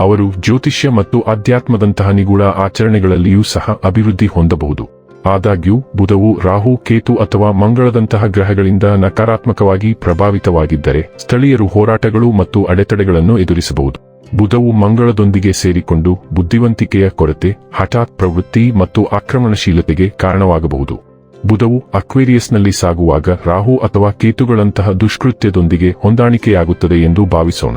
ಅವರು ಜ್ಯೋತಿಷ್ಯ ಮತ್ತು ಅಧ್ಯಾತ್ಮದಂತಹ ನಿಗೂಢ ಆಚರಣೆಗಳಲ್ಲಿಯೂ ಸಹ ಅಭಿವೃದ್ಧಿ ಹೊಂದಬಹುದು. ಆದಾಗ್ಯೂ, ಬುಧವು ರಾಹು, ಕೇತು ಅಥವಾ ಮಂಗಳದಂತಹ ಗ್ರಹಗಳಿಂದ ನಕಾರಾತ್ಮಕವಾಗಿ ಪ್ರಭಾವಿತವಾಗಿದ್ದರೆ, ಸ್ಥಳೀಯರು ಹೋರಾಟಗಳು ಮತ್ತು ಅಡೆತಡೆಗಳನ್ನು ಎದುರಿಸಬಹುದು. ಬುಧವು ಮಂಗಳದೊಂದಿಗೆ ಸೇರಿಕೊಂಡು ಬುದ್ಧಿವಂತಿಕೆಯ ಕೊರತೆ, ಹಠಾತ್ ಪ್ರವೃತ್ತಿ ಮತ್ತು ಆಕ್ರಮಣಶೀಲತೆಗೆ ಕಾರಣವಾಗಬಹುದು. ಬುಧವು ಅಕ್ವೇರಿಯಸ್ನಲ್ಲಿ ಸಾಗುವಾಗ ರಾಹು ಅಥವಾ ಕೇತುಗಳಂತಹ ದುಷ್ಕೃತ್ಯದೊಂದಿಗೆ ಹೊಂದಾಣಿಕೆಯಾಗುತ್ತದೆ ಎಂದು ಭಾವಿಸೋಣ.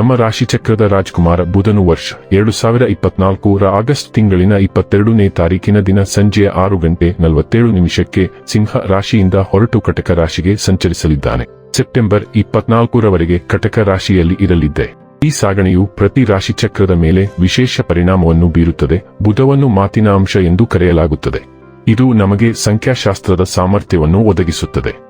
ನಮ್ಮ ರಾಶಿಚಕ್ರದ ರಾಜ್ಕುಮಾರ ಬುಧನು ವರ್ಷ ಎರಡು ಸಾವಿರ ಇಪ್ಪತ್ನಾಲ್ಕರ ಆಗಸ್ಟ್ ತಿಂಗಳಿನ ಇಪ್ಪತ್ತೆರಡನೇ ತಾರೀಕಿನ ದಿನ ಸಂಜೆಯ ಆರು ಗಂಟೆ ನಲವತ್ತೇಳು ನಿಮಿಷಕ್ಕೆ ಸಿಂಹ ರಾಶಿಯಿಂದ ಹೊರಟು ಕಟಕ ರಾಶಿಗೆ ಸಂಚರಿಸಲಿದ್ದಾನೆ. ಸೆಪ್ಟೆಂಬರ್ ಇಪ್ಪತ್ನಾಲ್ಕರವರೆಗೆ ಕಟಕ ರಾಶಿಯಲ್ಲಿ ಇರಲಿದ್ದೆ. ಈ ಸಾಗಣೆಯು ಪ್ರತಿ ರಾಶಿಚಕ್ರದ ಮೇಲೆ ವಿಶೇಷ ಪರಿಣಾಮವನ್ನು ಬೀರುತ್ತದೆ. ಬುಧವನ್ನು ಮಾತಿನ ಅಂಶ ಎಂದು ಕರೆಯಲಾಗುತ್ತದೆ. ಇದು ನಮಗೆ ಸಂಖ್ಯಾಶಾಸ್ತ್ರದ ಸಾಮರ್ಥ್ಯವನ್ನು ಒದಗಿಸುತ್ತದೆ.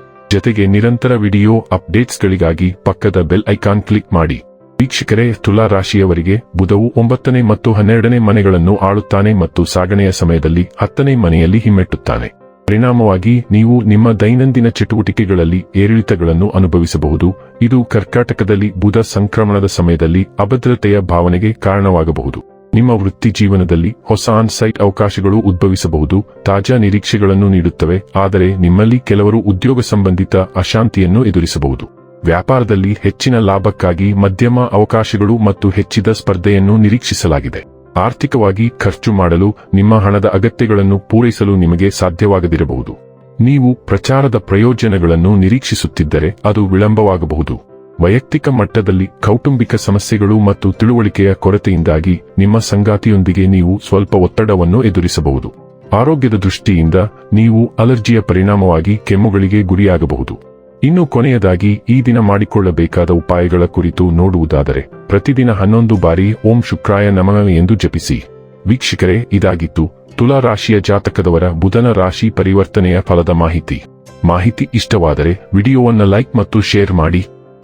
ಜೊತೆಗೆ ನಿರಂತರ ವಿಡಿಯೋ ಅಪ್ಡೇಟ್ಸ್ಗಳಿಗಾಗಿ ಪಕ್ಕದ ಬೆಲ್ ಐಕಾನ್ ಕ್ಲಿಕ್ ಮಾಡಿ. ವೀಕ್ಷಕರೇ, ತುಲಾ ರಾಶಿಯವರಿಗೆ ಬುಧವು ಒಂಬತ್ತನೇ ಮತ್ತು ಹನ್ನೆರಡನೇ ಮನೆಗಳನ್ನು ಆಳುತ್ತಾನೆ ಮತ್ತು ಸಾಗಣೆಯ ಸಮಯದಲ್ಲಿ ಹತ್ತನೇ ಮನೆಯಲ್ಲಿ ಹಿಮ್ಮೆಟ್ಟುತ್ತಾನೆ. ಪರಿಣಾಮವಾಗಿ, ನೀವು ನಿಮ್ಮ ದೈನಂದಿನ ಚಟುವಟಿಕೆಗಳಲ್ಲಿ ಏರಿಳಿತಗಳನ್ನು ಅನುಭವಿಸಬಹುದು. ಇದು ಕರ್ಕಾಟಕದಲ್ಲಿ ಬುಧ ಸಂಕ್ರಮಣದ ಸಮಯದಲ್ಲಿ ಅಭದ್ರತೆಯ ಭಾವನೆಗೆ ಕಾರಣವಾಗಬಹುದು. ನಿಮ್ಮ ವೃತ್ತಿ ಜೀವನದಲ್ಲಿ ಹೊಸ ಆನ್ಸೈಟ್ ಅವಕಾಶಗಳು ಉದ್ಭವಿಸಬಹುದು, ತಾಜಾ ನಿರೀಕ್ಷೆಗಳನ್ನು ನೀಡುತ್ತವೆ, ಆದರೆ ನಿಮ್ಮಲ್ಲಿ ಕೆಲವರು ಉದ್ಯೋಗ ಸಂಬಂಧಿತ ಅಶಾಂತಿಯನ್ನು ಎದುರಿಸಬಹುದು. ವ್ಯಾಪಾರದಲ್ಲಿ ಹೆಚ್ಚಿನ ಲಾಭಕ್ಕಾಗಿ ಮಧ್ಯಮ ಅವಕಾಶಗಳು ಮತ್ತು ಹೆಚ್ಚಿದ ಸ್ಪರ್ಧೆಯನ್ನು ನಿರೀಕ್ಷಿಸಲಾಗಿದೆ. ಆರ್ಥಿಕವಾಗಿ ಖರ್ಚು ಮಾಡಲು ನಿಮ್ಮ ಹಣದ ಅಗತ್ಯಗಳನ್ನು ಪೂರೈಸಲು ನಿಮಗೆ ಸಾಧ್ಯವಾಗದಿರಬಹುದು. ನೀವು ಪ್ರಚಾರದ ಪ್ರಯೋಜನಗಳನ್ನು ನಿರೀಕ್ಷಿಸುತ್ತಿದ್ದರೆ ಅದು ವಿಳಂಬವಾಗಬಹುದು. ವೈಯಕ್ತಿಕ ಮಟ್ಟದಲ್ಲಿ ಕೌಟುಂಬಿಕ ಸಮಸ್ಯೆಗಳು ಮತ್ತು ತಿಳುವಳಿಕೆಯ ಕೊರತೆಯಿಂದಾಗಿ ನಿಮ್ಮ ಸಂಗಾತಿಯೊಂದಿಗೆ ನೀವು ಸ್ವಲ್ಪ ಒತ್ತಡವನ್ನು ಎದುರಿಸಬಹುದು. ಆರೋಗ್ಯದ ದೃಷ್ಟಿಯಿಂದ ನೀವು ಅಲರ್ಜಿಯ ಪರಿಣಾಮವಾಗಿ ಕೆಮ್ಮುಗಳಿಗೆ ಗುರಿಯಾಗಬಹುದು. ಇನ್ನು ಕೊನೆಯದಾಗಿ ಈ ದಿನ ಮಾಡಿಕೊಳ್ಳಬೇಕಾದ ಉಪಾಯಗಳ ಕುರಿತು ನೋಡುವುದಾದರೆ, ಪ್ರತಿದಿನ ಹನ್ನೊಂದು ಬಾರಿ ಓಂ ಶುಕ್ರಾಯ ನಮನ ಎಂದು ಜಪಿಸಿ. ವೀಕ್ಷಕರೇ, ಇದಾಗಿತ್ತು ತುಲಾ ರಾಶಿಯ ಜಾತಕದವರ ಬುಧನ ರಾಶಿ ಪರಿವರ್ತನೆಯ ಫಲದ ಮಾಹಿತಿ. ಮಾಹಿತಿ ಇಷ್ಟವಾದರೆ ವಿಡಿಯೋವನ್ನು ಲೈಕ್ ಮತ್ತು ಶೇರ್ ಮಾಡಿ.